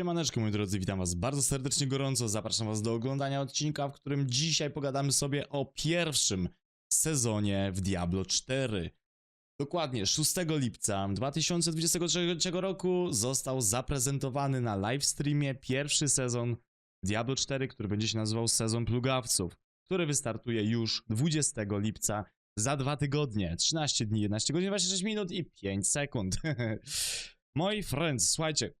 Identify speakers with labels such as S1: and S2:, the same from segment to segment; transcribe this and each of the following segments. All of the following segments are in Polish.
S1: Siemaneczko moi drodzy, witam was bardzo serdecznie gorąco, zapraszam was do oglądania odcinka, w którym dzisiaj pogadamy sobie o pierwszym sezonie w Diablo 4. Dokładnie 6 lipca 2023 roku został zaprezentowany na livestreamie pierwszy sezon Diablo 4, który będzie się nazywał Sezon Plugawców, który wystartuje już 20 lipca za dwa tygodnie, 13 dni, 11 godzin, 26 minut i 5 sekund. Moi friends, słuchajcie,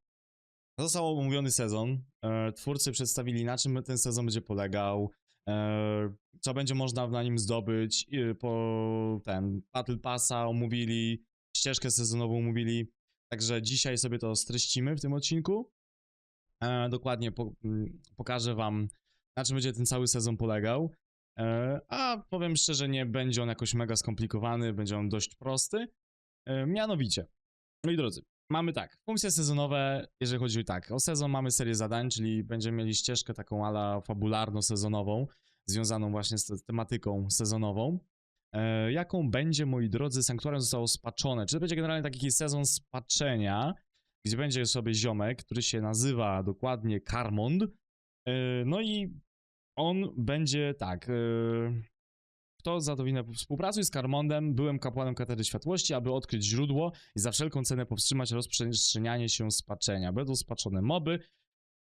S1: Został omówiony sezon. E, twórcy przedstawili, na czym ten sezon będzie polegał, e, co będzie można na nim zdobyć. po ten Battle Passa omówili, ścieżkę sezonową omówili. Także dzisiaj sobie to streścimy w tym odcinku. E, dokładnie po, m, pokażę Wam, na czym będzie ten cały sezon polegał. A powiem szczerze, nie będzie on jakoś mega skomplikowany, będzie on dość prosty. Mianowicie, moi drodzy, mamy tak, funkcje sezonowe, jeżeli chodzi tak, o sezon mamy serię zadań, czyli będziemy mieli ścieżkę taką ala fabularno-sezonową, związaną właśnie z te- tematyką sezonową. E, jaką będzie, moi drodzy, Sanktuarium zostało spaczone. Czy to będzie generalnie taki sezon spaczenia, gdzie będzie sobie ziomek, który się nazywa dokładnie Karmond. E, no i on będzie tak. E, kto zadowinę współpracuj z Karmondem, byłem kapłanem katedry światłości, aby odkryć źródło i za wszelką cenę powstrzymać rozprzestrzenianie się spaczenia. Będą spaczone moby,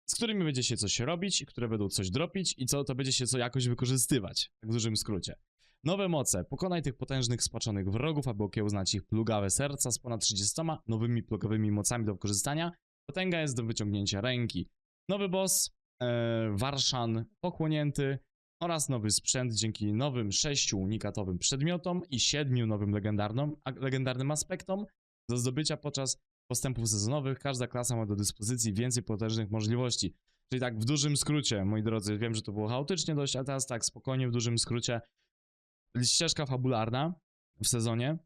S1: z którymi będzie się coś robić, które będą coś dropić i co to będzie się co jakoś wykorzystywać. Tak w dużym skrócie. Nowe moce. Pokonaj tych potężnych spaczonych wrogów, aby okiełznać ich plugawe serca z ponad 30 nowymi plugowymi mocami do wykorzystania. Potęga jest do wyciągnięcia ręki. Nowy boss, e, Warszan pochłonięty oraz nowy sprzęt dzięki nowym sześciu unikatowym przedmiotom i siedmiu nowym legendarnom, a, legendarnym aspektom do zdobycia podczas postępów sezonowych. Każda klasa ma do dyspozycji więcej potężnych możliwości. Czyli tak w dużym skrócie, moi drodzy, wiem, że to było chaotycznie dość, ale teraz tak spokojnie w dużym skrócie. Ścieżka fabularna w sezonie,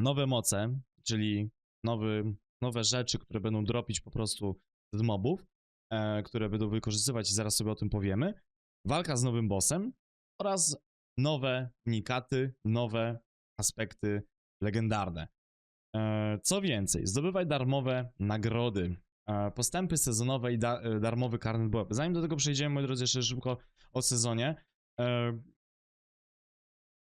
S1: nowe moce, czyli nowy, nowe rzeczy, które będą dropić po prostu z mobów, e, które będą wykorzystywać i zaraz sobie o tym powiemy. Walka z nowym bossem oraz nowe unikaty, nowe aspekty legendarne. E, Co więcej, zdobywaj darmowe nagrody, e, postępy sezonowe i da, e, darmowy karnet bojowy. Zanim do tego przejdziemy, moi drodzy, jeszcze szybko o sezonie.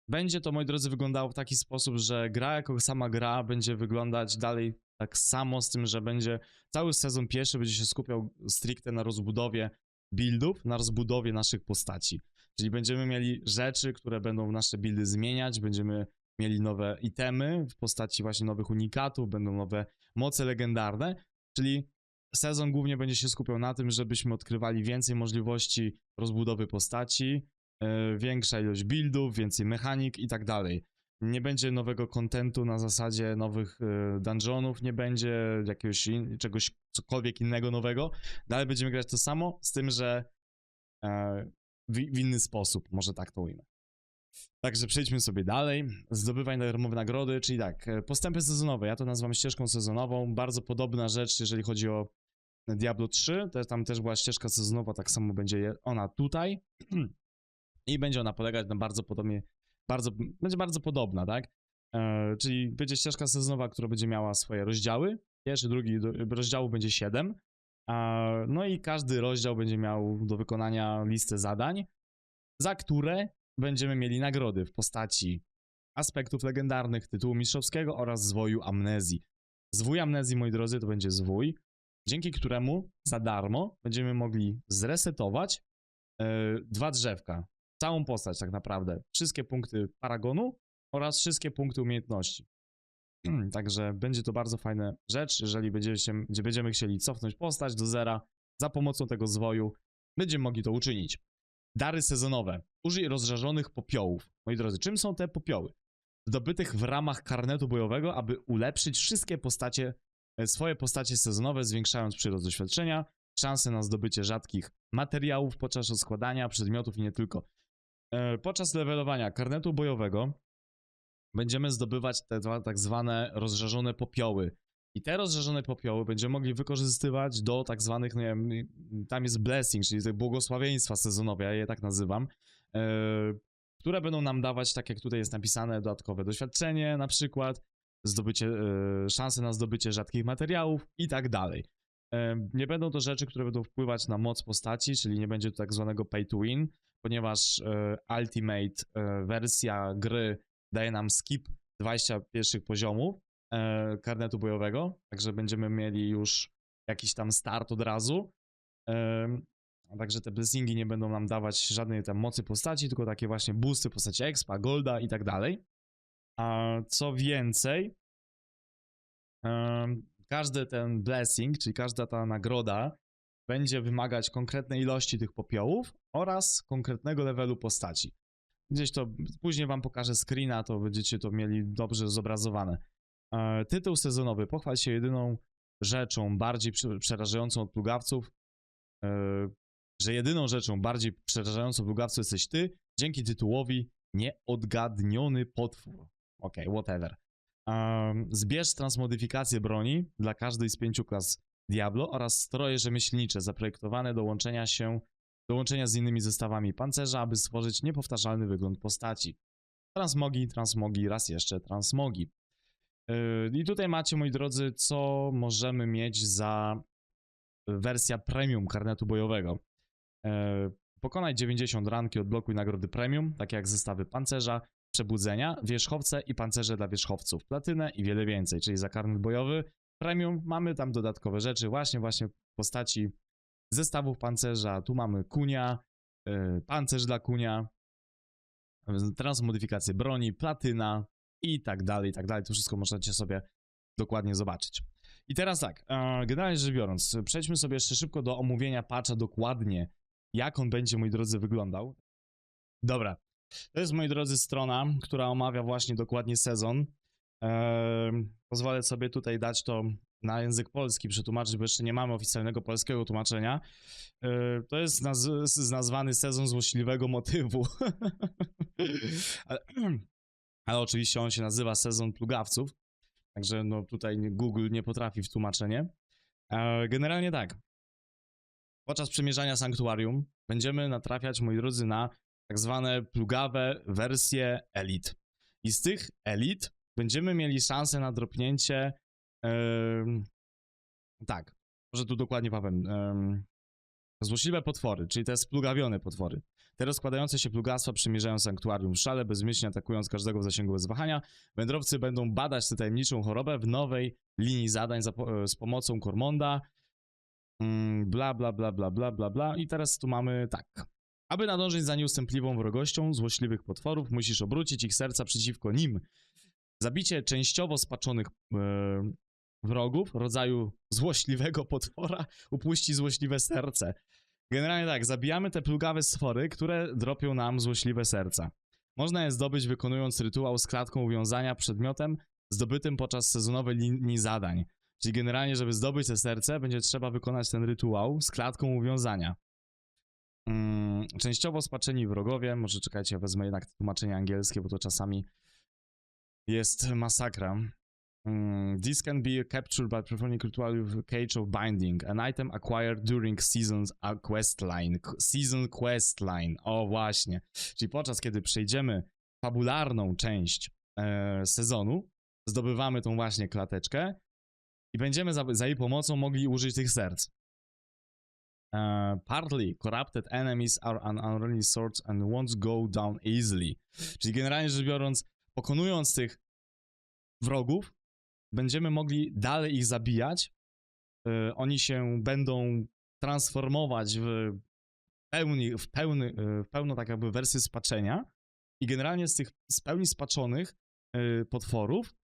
S1: Będzie to, moi drodzy, wyglądało w taki sposób, że gra jako sama gra będzie wyglądać dalej tak samo, z tym, że będzie cały sezon pierwszy będzie się skupiał stricte na rozbudowie buildów, na rozbudowie naszych postaci. Czyli będziemy mieli rzeczy, które będą nasze buildy zmieniać, będziemy mieli nowe itemy w postaci właśnie nowych unikatów, będą nowe moce legendarne, czyli sezon głównie będzie się skupiał na tym, żebyśmy odkrywali więcej możliwości rozbudowy postaci, e, większa ilość buildów, więcej mechanik i tak dalej. Nie będzie nowego kontentu na zasadzie nowych e, dungeonów, nie będzie jakiegoś in, czegoś, cokolwiek innego nowego. Dalej będziemy grać to samo, z tym, że e, w, inny sposób, może tak to ujmę. Także przejdźmy sobie dalej. Zdobywaj darmowe nagrody, czyli tak, e, postępy sezonowe. Ja to nazywam ścieżką sezonową. Bardzo podobna rzecz, jeżeli chodzi o Diablo 3. Też, tam też była ścieżka sezonowa, tak samo będzie ona tutaj. I będzie ona polegać na bardzo podobnie, bardzo, będzie bardzo podobna, tak? E, czyli będzie ścieżka sezonowa, która będzie miała swoje rozdziały. Pierwszy, drugi do, rozdziału będzie 7. A, no i każdy rozdział będzie miał do wykonania listę zadań, za które będziemy mieli nagrody w postaci aspektów legendarnych, tytułu mistrzowskiego oraz zwoju amnezji. Zwój amnezji, moi drodzy, to będzie zwój, dzięki któremu za darmo będziemy mogli zresetować e, dwa drzewka. Całą postać tak naprawdę. Wszystkie punkty paragonu oraz wszystkie punkty umiejętności. Także będzie to bardzo fajna rzecz, jeżeli będziemy, się, będziemy chcieli cofnąć postać do zera za pomocą tego zwoju, będziemy mogli to uczynić. Dary sezonowe. Użyj rozżarzonych popiołów. Moi drodzy, czym są te popioły? Zdobytych w ramach karnetu bojowego, aby ulepszyć wszystkie postacie, e, swoje postacie sezonowe, zwiększając przyrost doświadczenia, szanse na zdobycie rzadkich materiałów podczas rozkładania przedmiotów i nie tylko. E, Podczas levelowania karnetu bojowego będziemy zdobywać te dwa tak zwane rozżarzone popioły. I te rozżarzone popioły będziemy mogli wykorzystywać do tak zwanych, nie wiem, tam jest blessing, czyli te błogosławieństwa sezonowe, ja je tak nazywam, e, które będą nam dawać, tak jak tutaj jest napisane, dodatkowe doświadczenie na przykład, zdobycie, e, szanse na zdobycie rzadkich materiałów i tak dalej. Nie będą to rzeczy, które będą wpływać na moc postaci, czyli nie będzie to tak zwanego pay to win, ponieważ e, Ultimate e, wersja gry daje nam skip 20 pierwszych poziomów e, karnetu bojowego, także będziemy mieli już jakiś tam start od razu. Także te blessingi nie będą nam dawać żadnej tam mocy postaci, tylko takie właśnie boosty postaci expa, golda i tak dalej. A co więcej, każdy ten blessing, czyli każda ta nagroda będzie wymagać konkretnej ilości tych popiołów oraz konkretnego levelu postaci. Gdzieś to później wam pokażę screena, to będziecie to mieli dobrze zobrazowane. E, Tytuł sezonowy. Pochwal się jedyną rzeczą bardziej prze- przerażającą od plugawców, e, że jedyną rzeczą bardziej przerażającą plugawców jesteś ty, dzięki tytułowi Nieodgadniony potwór. Okej, whatever. Um, zbierz transmodyfikację broni dla każdej z pięciu klas Diablo oraz stroje rzemieślnicze zaprojektowane do łączenia się do łączenia z innymi zestawami pancerza, aby stworzyć niepowtarzalny wygląd postaci. Transmogi, transmogi, raz jeszcze transmogi. Yy, I tutaj macie, moi drodzy, co możemy mieć za wersja premium karnetu bojowego. Yy, Pokonaj 90 ranki, odblokuj nagrody premium, takie jak zestawy pancerza, przebudzenia, wierzchowce i pancerze dla wierzchowców, platynę i wiele więcej, czyli za karnet bojowy premium mamy tam dodatkowe rzeczy, właśnie, właśnie w postaci zestawów pancerza, tu mamy kunia, yy, pancerz dla kunia, transmodyfikację broni, platyna i tak dalej, i tak dalej. To wszystko możecie sobie dokładnie zobaczyć. I teraz tak, e, generalnie rzecz biorąc, przejdźmy sobie jeszcze szybko do omówienia patcha dokładnie, jak on będzie, moi drodzy, wyglądał. Dobra, to jest, moi drodzy, strona, która omawia właśnie dokładnie sezon. Pozwolę sobie tutaj dać to na język polski, przetłumaczyć, bo jeszcze nie mamy oficjalnego polskiego tłumaczenia. Ehm, to jest naz- nazwany sezon złośliwego motywu. ale, ale oczywiście on się nazywa sezon plugawców, także no tutaj Google nie potrafi w tłumaczenie. Ehm, generalnie tak. Podczas przemierzania sanktuarium będziemy natrafiać, moi drodzy, na tak zwane plugawe wersje elit. I z tych elit będziemy mieli szansę na dropnięcie. em, tak, może tu dokładnie powiem. em, złośliwe potwory, czyli te splugawione potwory. Te rozkładające się plugastwa przemierzają sanktuarium w szale, bezmyślnie atakując każdego w zasięgu bez. Wędrowcy będą badać tę tajemniczą chorobę w nowej linii zadań za, po- z pomocą Kormonda. Mm, Bla, bla, bla, bla, bla, bla, bla. I teraz tu mamy tak. Aby nadążyć za nieustępliwą wrogością złośliwych potworów, musisz obrócić ich serca przeciwko nim. Zabicie częściowo spaczonych e, wrogów rodzaju złośliwego potwora upuści złośliwe serce. Generalnie tak, zabijamy te plugawe stwory, które dropią nam złośliwe serca. Można je zdobyć wykonując rytuał z klatką uwiązania przedmiotem zdobytym podczas sezonowej linii zadań. Czyli generalnie, żeby zdobyć te serce, będzie trzeba wykonać ten rytuał z klatką uwiązania. Mm, częściowo spaczeni wrogowie, może czekajcie, wezmę jednak tłumaczenie angielskie, bo to czasami jest masakra. Mm, this can be captured by performing ritual Cage of Binding, an item acquired during season's quest line. Season quest line, o właśnie. Czyli podczas kiedy przejdziemy fabularną część e, sezonu, zdobywamy tą właśnie klateczkę i będziemy za, za jej pomocą mogli użyć tych serc. Uh, partly corrupted enemies are an unruly sorts and won't go down easily. Czyli generalnie rzecz biorąc, pokonując tych wrogów, będziemy mogli dalej ich zabijać. Y, oni się będą transformować w pełni, w pełny, y, w pełno tak jakby wersję spaczenia i generalnie z tych z pełni spaczonych y, potworów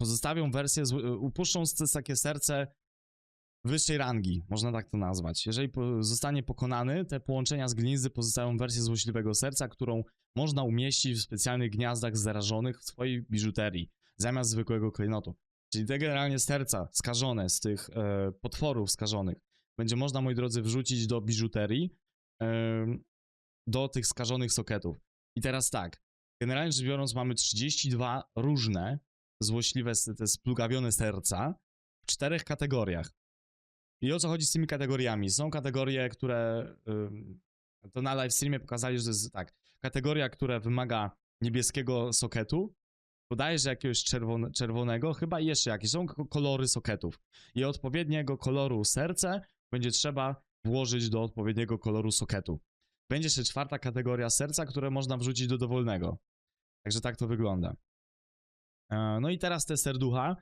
S1: pozostawią wersję, upuszczą takie serce wyższej rangi, można tak to nazwać. Jeżeli zostanie pokonany, te połączenia z glinizy pozostają wersję złośliwego serca, którą można umieścić w specjalnych gniazdach zarażonych w swojej biżuterii, zamiast zwykłego klejnotu. Czyli te generalnie serca skażone z tych e, potworów skażonych będzie można, moi drodzy, wrzucić do biżuterii, em, do tych skażonych soketów. I teraz tak, generalnie rzecz biorąc mamy 32 różne złośliwe, te splugawione serca w czterech kategoriach. I o co chodzi z tymi kategoriami? Są kategorie, które. To na live streamie pokazali, że jest tak. Kategoria, która wymaga niebieskiego soketu, bodajże jakiegoś czerwone, czerwonego, chyba i jeszcze jakieś. Są kolory soketów. I odpowiedniego koloru serce będzie trzeba włożyć do odpowiedniego koloru soketu. Będzie jeszcze czwarta kategoria serca, które można wrzucić do dowolnego. Także tak to wygląda. E, No i teraz te serducha.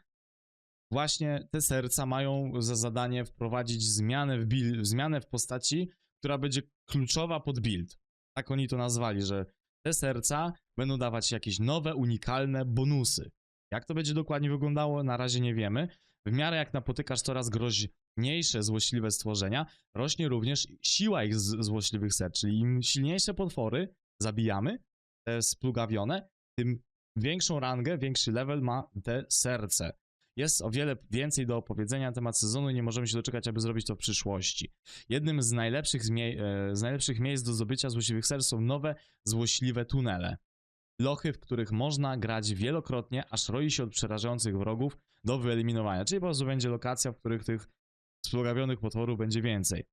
S1: Właśnie te serca mają za zadanie wprowadzić zmianę w, build, zmianę w postaci, która będzie kluczowa pod build. Tak oni to nazwali, że te serca będą dawać jakieś nowe, unikalne bonusy. Jak to będzie dokładnie wyglądało, na razie nie wiemy. W miarę jak napotykasz coraz groźniejsze, złośliwe stworzenia, rośnie również siła ich złośliwych serc, czyli im silniejsze potwory zabijamy, te splugawione, tym większą rangę, większy level ma te serce. Jest o wiele więcej do opowiedzenia na temat sezonu i nie możemy się doczekać, aby zrobić to w przyszłości. Jednym z najlepszych, e, z najlepszych miejsc do zdobycia złośliwych serc są nowe, złośliwe tunele. Lochy, w których można grać wielokrotnie, aż roi się od przerażających wrogów do wyeliminowania. Czyli po prostu będzie lokacja, w których tych splugawionych potworów będzie więcej.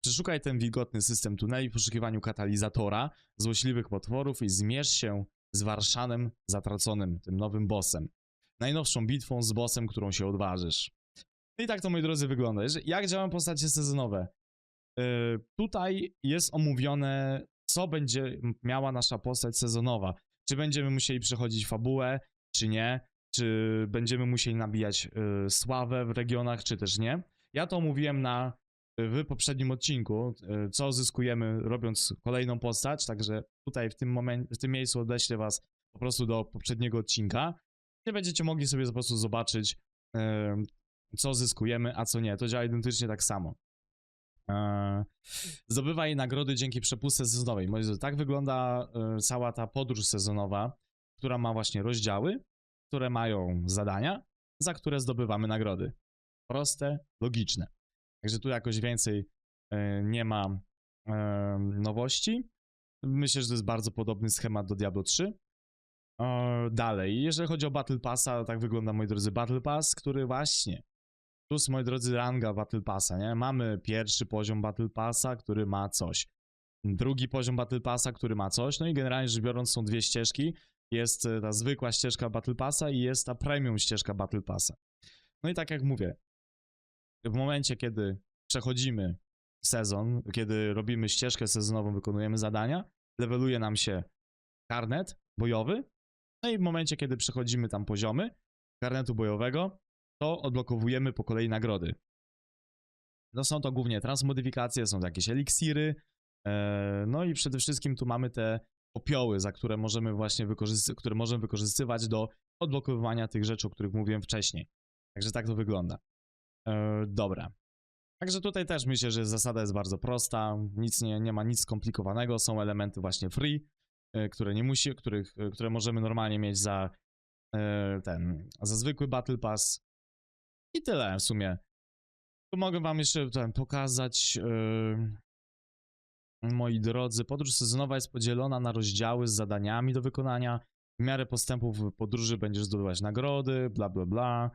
S1: Przeszukaj ten wilgotny system tuneli w poszukiwaniu katalizatora, złośliwych potworów i zmierz się z Warszanem zatraconym, tym nowym bossem. Najnowszą bitwą z bossem, którą się odważysz. No I tak to, moi drodzy, wygląda. Jak działają postacie sezonowe? Yy, tutaj jest omówione, co będzie miała nasza postać sezonowa. Czy będziemy musieli przechodzić fabułę, czy nie? Czy będziemy musieli nabijać yy, sławę w regionach, czy też nie? Ja to omówiłem na w poprzednim odcinku, y, co zyskujemy robiąc kolejną postać, także tutaj w tym w tym miejscu odeślę was po prostu do poprzedniego odcinka, gdzie będziecie mogli sobie po prostu zobaczyć, co zyskujemy, a co nie. To działa identycznie tak samo. E, Zdobywaj nagrody dzięki przepustce sezonowej. Tak wygląda y, cała ta podróż sezonowa, która ma właśnie rozdziały, które mają zadania, za które zdobywamy nagrody. Proste, logiczne. Także tu jakoś więcej e, nie ma e, nowości. Myślę, że to jest bardzo podobny schemat do Diablo 3. Dalej, jeżeli chodzi o Battle Passa, tak wygląda, moi drodzy, Battle Pass, który właśnie, plus, moi drodzy, ranga Battle Passa, nie? Mamy pierwszy poziom Battle Passa, który ma coś. Drugi poziom Battle Passa, który ma coś, no i generalnie rzecz biorąc są dwie ścieżki. Jest e, ta zwykła ścieżka Battle Passa i jest ta premium ścieżka Battle Passa. No i tak jak mówię, w momencie, kiedy przechodzimy sezon, kiedy robimy ścieżkę sezonową, wykonujemy zadania, leveluje nam się karnet bojowy, no i w momencie, kiedy przechodzimy tam poziomy karnetu bojowego, to odblokowujemy po kolei nagrody. No są to głównie transmodyfikacje, są to jakieś eliksiry, e, no i przede wszystkim tu mamy te popioły, za które możemy właśnie które możemy wykorzystywać do odblokowywania tych rzeczy, o których mówiłem wcześniej. Także tak to wygląda. E, dobra. Także tutaj też myślę, że zasada jest bardzo prosta, nic nie, nie ma nic skomplikowanego, są elementy właśnie free, które nie musi, których, e, które możemy normalnie mieć za e, ten, za zwykły Battle Pass i tyle w sumie. Tu mogę wam jeszcze ten, pokazać, e, moi drodzy, podróż sezonowa jest podzielona na rozdziały z zadaniami do wykonania, w miarę postępów w podróży będziesz zdobywać nagrody, bla bla bla.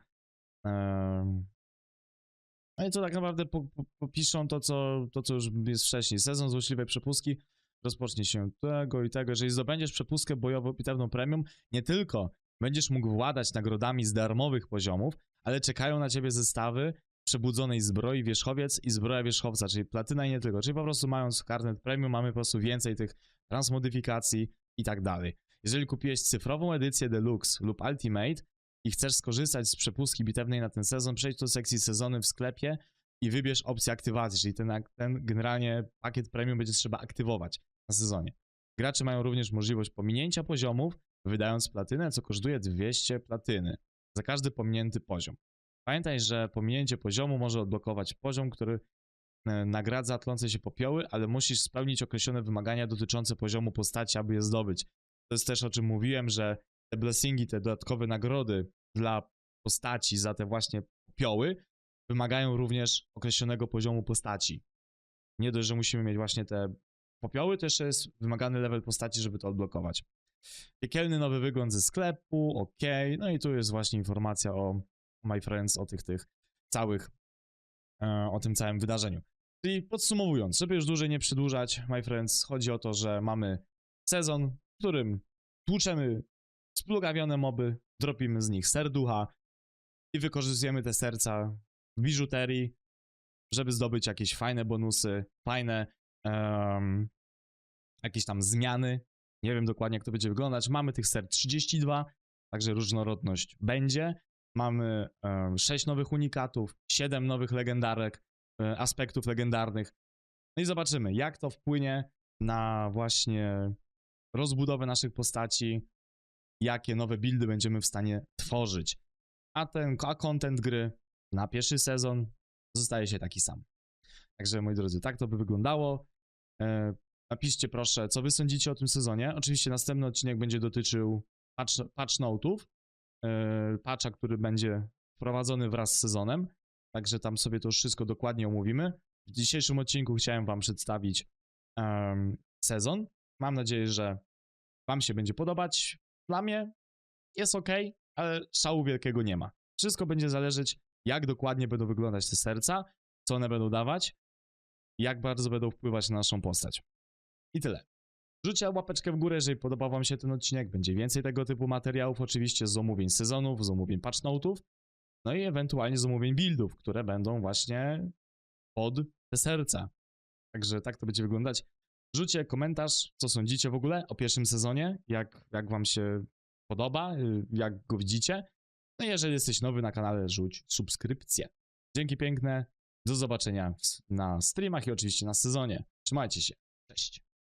S1: No i co tak naprawdę po, po, popiszą to co, to, co już jest wcześniej. Sezon złośliwej przepustki rozpocznie się tego i tego. Jeżeli zdobędziesz przepustkę bojową bitewną premium, nie tylko będziesz mógł władać nagrodami z darmowych poziomów, ale czekają na ciebie zestawy przebudzonej zbroi wierzchowiec i zbroja wierzchowca, czyli platyna i nie tylko. Czyli po prostu mając karnet premium mamy po prostu więcej tych transmodyfikacji i tak dalej. Jeżeli kupiłeś cyfrową edycję Deluxe lub Ultimate, i chcesz skorzystać z przepustki bitewnej na ten sezon, przejdź do sekcji sezony w sklepie i wybierz opcję aktywacji, czyli ten, ten generalnie pakiet premium będzie trzeba aktywować sezonie. Gracze mają również możliwość pominięcia poziomów, wydając platynę, co kosztuje 200 platyny za każdy pominięty poziom. Pamiętaj, że pominięcie poziomu może odblokować poziom, który e, nagradza tlące się popioły, ale musisz spełnić określone wymagania dotyczące poziomu postaci, aby je zdobyć. To jest też o czym mówiłem, że te blessingi, te dodatkowe nagrody dla postaci za te właśnie popioły wymagają również określonego poziomu postaci. Nie dość, że musimy mieć właśnie te popioły, to jeszcze jest wymagany level postaci, żeby to odblokować. Piekielny nowy wygląd ze sklepu, ok. No i tu jest właśnie informacja o My Friends, o tych, tych całych, e, o tym całym wydarzeniu. Czyli podsumowując, żeby już dłużej nie przedłużać, My Friends, chodzi o to, że mamy sezon, w którym tłuczemy splugawione moby, dropimy z nich serducha i wykorzystujemy te serca w biżuterii, żeby zdobyć jakieś fajne bonusy, fajne em, jakieś tam zmiany. Nie wiem dokładnie, jak to będzie wyglądać. Mamy tych ser 32, także różnorodność będzie. Mamy em, 6 nowych unikatów, 7 nowych legendarek, e, aspektów legendarnych. No i zobaczymy, jak to wpłynie na właśnie rozbudowę naszych postaci, jakie nowe buildy będziemy w stanie tworzyć. A ten a content gry na pierwszy sezon zostaje się taki sam. Także moi drodzy, tak to by wyglądało. E, napiszcie proszę, co wy sądzicie o tym sezonie. Oczywiście następny odcinek będzie dotyczył patch, patch note'ów, e, patcha, który będzie wprowadzony wraz z sezonem. Także tam sobie to już wszystko dokładnie omówimy. W dzisiejszym odcinku chciałem wam przedstawić em, sezon. Mam nadzieję, że wam się będzie podobać. Dla mnie jest ok, ale szału wielkiego nie ma. Wszystko będzie zależeć, jak dokładnie będą wyglądać te serca, co one będą dawać, jak bardzo będą wpływać na naszą postać. I tyle. Rzućcie łapeczkę w górę, jeżeli podobał wam się ten odcinek. Będzie więcej tego typu materiałów, oczywiście z omówień sezonów, z omówień patch note'ów, no i ewentualnie z omówień buildów, które będą właśnie pod te serca. Także tak to będzie wyglądać. Rzućcie komentarz, co sądzicie w ogóle o pierwszym sezonie, jak, jak wam się podoba, y, jak go widzicie. No i jeżeli jesteś nowy na kanale, rzuć subskrypcję. Dzięki piękne, do zobaczenia na streamach i oczywiście na sezonie. Trzymajcie się, cześć.